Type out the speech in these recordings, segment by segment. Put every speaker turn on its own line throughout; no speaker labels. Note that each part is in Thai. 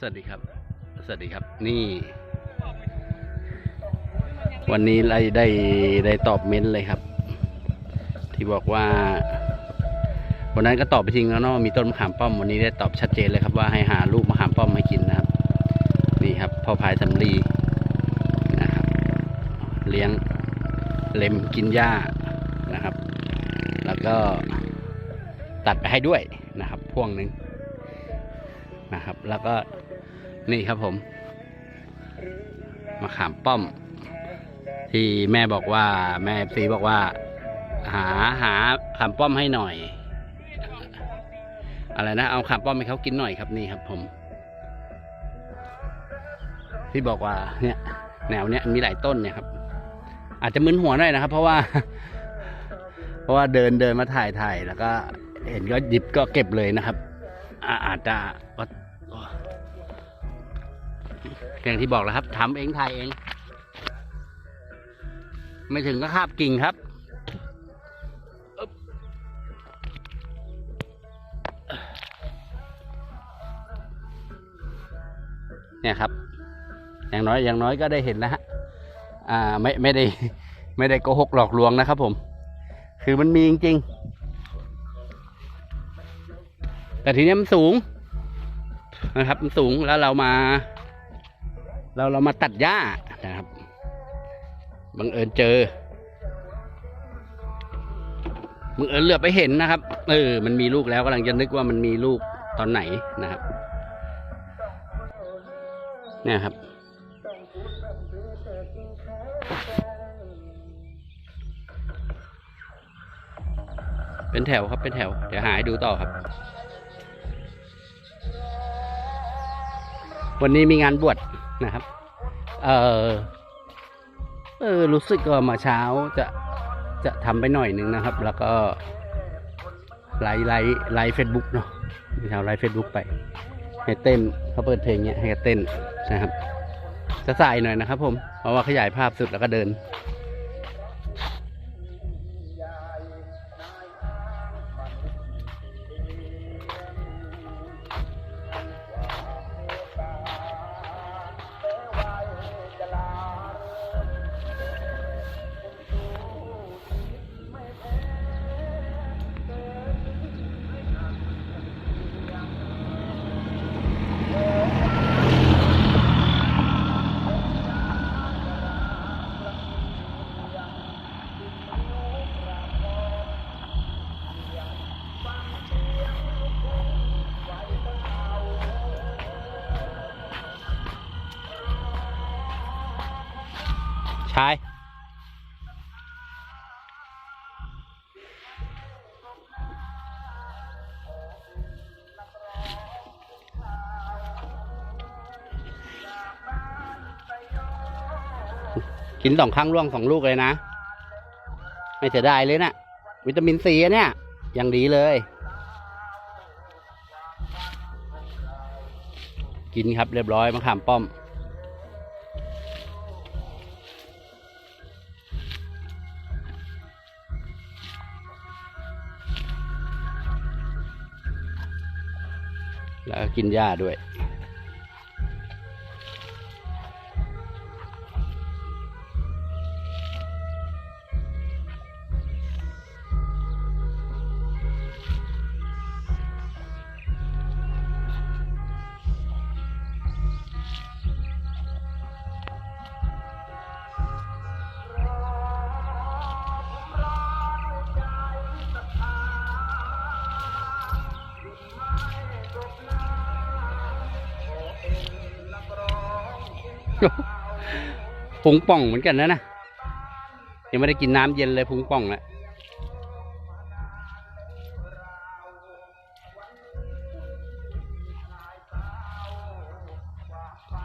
สวัสดีครับ สวัสดีครับ นี่ วันนี้ได้ได้ได้ตอบเม้นเลยครับ ที่บอกว่า วันนั้นก็ตอบไปทิ้งแล้วเนาะมีต้นมะขามป้อมวันนี้ได้ตอบชัดเจนเลยครับว่าให้หาลูกมะขามป้อมให้กินนะครับ นี่ครับพ่อพายสำลีนะครับ เลี้ยงเล็มกินหญ้านะครับ แล้วก็ตัดไปให้ด้วยนะครับ พ่วงหนึ่งนะครับ แล้วก็ นี่ครับผมมะขามป้อม ที่แม่บอกว่า แม่ซีบอกว่า หาหาขามป้อมให้หน่อย อะไรนะ เอาขามป้อมให้เขากินหน่อยครับนี่ครับ ผม ที่บอกว่า เนี่ย แนวเนี้ยมีหลายต้นเนี่ยครับ อาจจะมึนหัวหน่อยนะครับ เพราะว่า เพราะว่าเดินเดินมาถ่ายถ่ายแล้วก็ เห็นก็หยิบก็เก็บเลยนะครับอาจจะ อย่างที่บอกแล้วครับทำเองถ่ายเอง ไม่ถึงก็คาบกิ่งครับเนี่ยครับ อย่างน้อยอย่างน้อยก็ได้เห็นแล้วฮะอ่าไม่ไม่ได้ ไม่ได้โกหกหลอกลวงนะครับผม คือมันมีจริงๆแต่ทีนี้มันสูงนะครับ มันสูงแล้วเรามา เราเรามาตัดหญ้านะครับบังเอิญเจอบังเอิญเหลือไปเห็นนะครับ เออ มันมีลูกแล้วกำลังจะนึกว่ามันมีลูกตอนไหนนะครับ เนี่ยครับ เป็นแถวครับเป็นแถว เดี๋ยวหาให้ดูต่อครับ วันนี้มีงานบวช นะครับ เออเออรู้สึกว่ามาเช้าจะจะทำไปหน่อยหนึ่งนะครับ แล้วก็ไลฟ์ไลฟ์ไลฟ์เฟซบุ๊กเนาะมีเช้าไลฟ์เฟซบุ๊กไปให้เต้นเขาเปิดเพลงเนี้ยให้เต้นนะครับ จะใส่หน่อยนะครับ ผมเพราะว่าขยายภาพสุดแล้วก็เดินาย กินสองครั้งร่วงสองลูกเลยนะ ไม่เสียดายเลยนะวิตามินซีอะเนี่ยอย่างดีเลย กินครับเรียบร้อยมะขามป้อม แล้วก็กินหญ้าด้วย พุงป่องเหมือนกันนะนะยังไม่ได้กินน้ำเย็นเลยพุงป่องแล้ว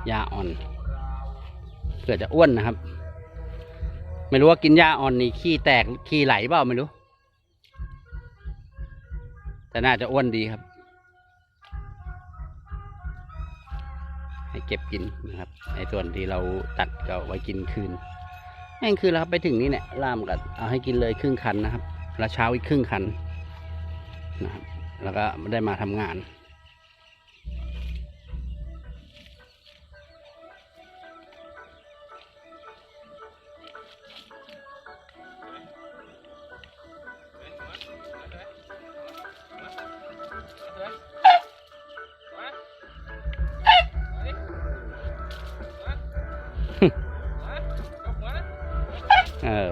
ยาอ่อนเผื่อจะอ้วนนะครับ ไม่รู้ว่ากินยาอ่อนนี่ขี้แตกขี้ไหลเปล่าไม่รู้ แต่น่าจะอ้วนดีครับ ให้เก็บกินนะครับในส่วนที่เราตัดก็ไว้กินคืนแม่งคืนแล้วครับไปถึงนี่เนี่ยล่ามกันเอาให้กินเลยครึ่งคันนะครับ แล้วเช้าอีกครึ่งคันนะครับแล้วก็ไม่ได้มาทำงาน อ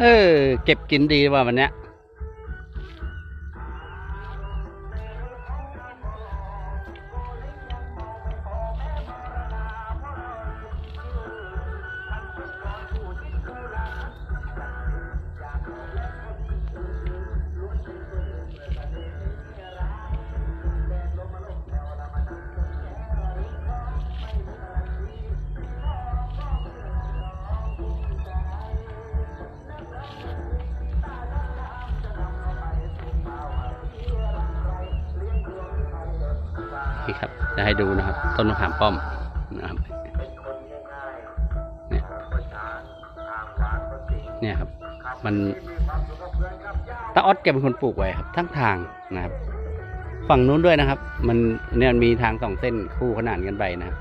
เออ
เก็บกินดีว่าวันเนี้ย จะให้ดูนะครับ ต้นมะขามป้อมนะครับเนี่ยเนี่ยครับ มันตาออดแกเป็นคนปลูกไว้ครับ ทั้งทางนะครับ ฝั่งนู้นด้วยนะครับ มันเนี่ยมีทางสองเส้นคู่ขนานกันไปนะ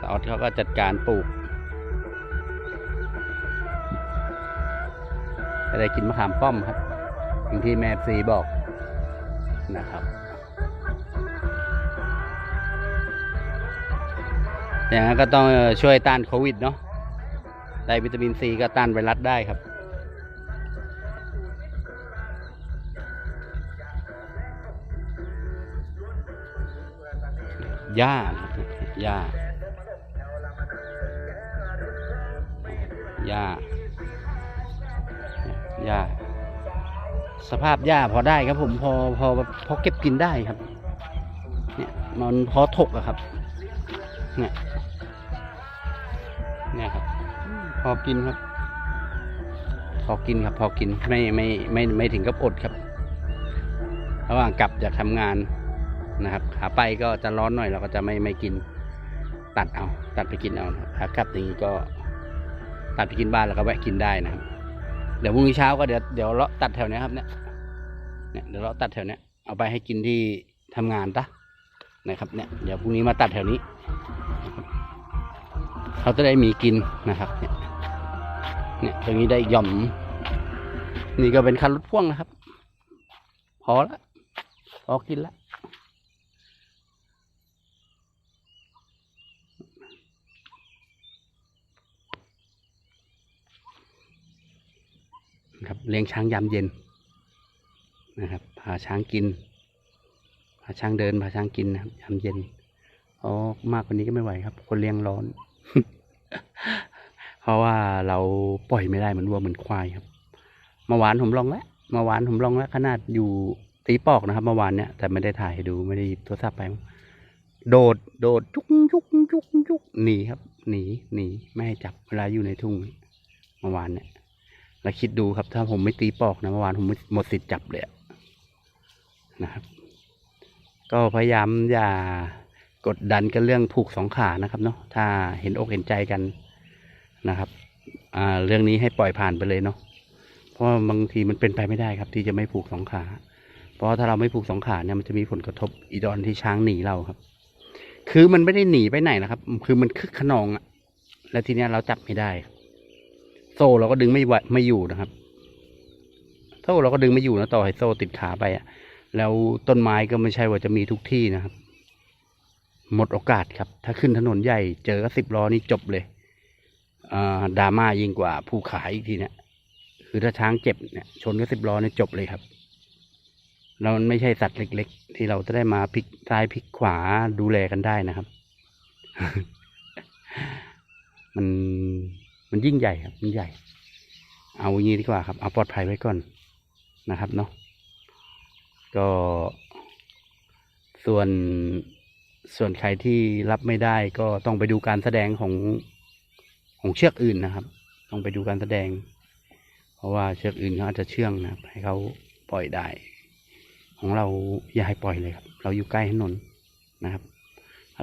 ตาออดเขาก็จัดการปลูกจะได้กินมะขามป้อมครับอย่างที่แม่ซีบอกนะครับ อย่างนั้นก็ต้องช่วยต้านโควิดเนาะได้วิตามินซีก็ต้านไวรัสได้ครับ หญ้าหญ้าหญ้าหญ้าสภาพหญ้าพอได้ครับผมพอพอพอเก็บกินได้ครับ เนี่ยมันพอถกอะครับ เนี่ย อกินครับ พอกินครับ พอกินไม่ไม่ไม่ไม่ถึงกับอดครับ ระหว่างกลับจากทำงานนะครับ ขาไปก็จะร้อนหน่อยเราก็จะไม่ไม่กิน ตัดเอา ตัดไปกินเอาครับขากลับอย่างนี้ก็ตัดไปกินบ้านแล้วก็แวะกินได้นะครับ เดี๋ยวพรุ่งนี้เช้าก็เดี๋ยวเดี๋ยวเลาะตัดแถวนี้ครับเนี่ยเนี่ยเดี๋ยวเลาะตัดแถวนี้เอาไปให้กินที่ทำงานตะนะครับเนี่ยเดี๋ยวพรุ่งนี้มาตัดแถวนี้ เขาจะได้มีกินนะครับเนี่ย เนี่ยตรงนี้ได้หย่อม นี่ก็เป็นคันรถพ่วงนะครับ พอละพอกินละครับเลี้ยงช้างยามเย็นนะครับพาช้างกินพาช้างเดินพาช้างกินนะครับยามเย็นอ๋อมากกว่านี้ก็ไม่ไหวครับ คนเลี้ยงร้อน ราะว่าเราปล่อยไม่ได้เหมือนวัวเหมือนควายครับเมื่อวานผมลองแล้วเมื่อวานผมลองแล้วขนาดอยู่ตีปอกนะครับเมื่อวานเนี่ยแต่ไม่ได้ถ่ายให้ดูไม่ได้หยิบโทรศัพท์ไป โดดโดดจุกจุกจุกจุกหนีครับ หนีหนีไม่ให้จับเวลาอยู่ในทุ่งเมื่อวานเนี่ยแล้วคิดดูครับ ถ้าผมไม่ตีปอกนะเมื่อวานผมหมดสิทธิ์จับเลยนะครับ ก็พยายามอย่ากดดันกันเรื่องผูกสองขานะครับเนาะถ้าเห็นอกเห็นใจกัน นะครับเรื่องนี้ให้ปล่อยผ่านไปเลยเนาะเพราะบางทีมันเป็นไปไม่ได้ครับ ที่จะไม่ผูกสองขา เพราะถ้าเราไม่ผูกสองขาเนี่ยมันจะมีผลกระทบอีดอนที่ช้างหนีเราครับ คือมันไม่ได้หนีไปไหนนะครับ คือมันคึกขนองอะแล้วทีเนี้ยเราจับไม่ได้ โซ่เราก็ดึงไม่ไหวไม่อยู่นะครับ โซ่เราก็ดึงไม่อยู่นะต่อให้โซ่ติดขาไปอะแล้วต้นไม้ก็ไม่ใช่ว่าจะมีทุกที่นะครับ หมดโอกาสครับ ถ้าขึ้นถนนใหญ่เจอก็สิบล้อนี่จบเลย ดราม่ายิ่งกว่าผู้ขายอีกทีเนี่ยคือถ้าช้างเจ็บเนี่ยชนก็สิบล้อเนี่ยจบเลยครับ เรามันไม่ใช่สัตว์เล็ก ๆ ที่เราจะได้มาพลิกซ้ายพลิกขวาดูแลกันได้นะครับ มันมันยิ่งใหญ่ครับ มันใหญ่ เอาอย่างนี้ดีกว่าครับ เอาปลอดภัยไว้ก่อนนะครับเนาะก็ ส่วนส่วนใครที่รับไม่ได้ก็ต้องไปดูการแสดงของ ของเชือกอื่นนะครับ ต้องไปดูการแสดง เพราะว่าเชือกอื่นเขาอาจจะเชื่องนะครับให้เขาปล่อยได้ ของเราอย่าให้ปล่อยเลยครับ เราอยู่ใกล้ถนนนะครับ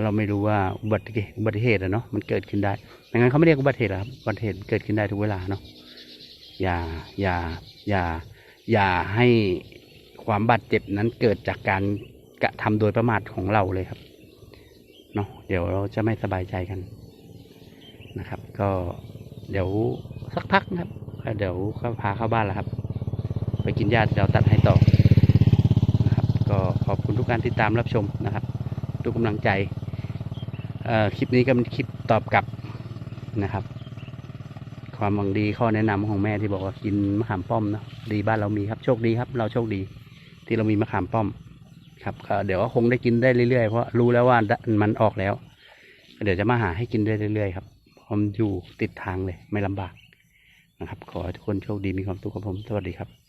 เราไม่รู้ว่าอุบัติเหตุอุบัติเหตุอะเนาะมันเกิดขึ้นได้ดังนั้นเขาไม่เรียกอุบัติเหตุครับอุบัติเหตุเกิดขึ้นได้ทุกเวลาเนาะอย่าอย่าอย่าอย่าให้ความบาดเจ็บนั้นเกิดจากการกระทำโดยประมาทของเราเลยครับเนาะเดี๋ยวเราจะไม่สบายใจกัน นะครับ ก็เดี๋ยวสักพักนะครับเดี๋ยวก็พาเข้าบ้านแล้วครับ ไปกินยาที่เราตัดให้ต่อนะครับ ก็ขอบคุณทุกการติดตามรับชมนะครับ ทุกกำลังใจเอ่อคลิปนี้ก็เป็นคลิปตอบกลับนะครับ ความหวังดีข้อแนะนำของแม่ที่บอกว่ากินมะขามป้อมเนาะดีบ้านเรามีครับโชคดีครับ เราโชคดี ที่เรามีมะขามป้อม ครับเดี๋ยวก็คงได้กินได้เรื่อยๆเพราะรู้แล้วว่ามันออกแล้ว เดี๋ยวจะมาหาให้กินได้เรื่อยๆครับ ผมอยู่ติดทางเลย ไม่ลำบากนะครับ ขอให้ทุกคนโชคดีมีความสุขกับผม สวัสดีครับ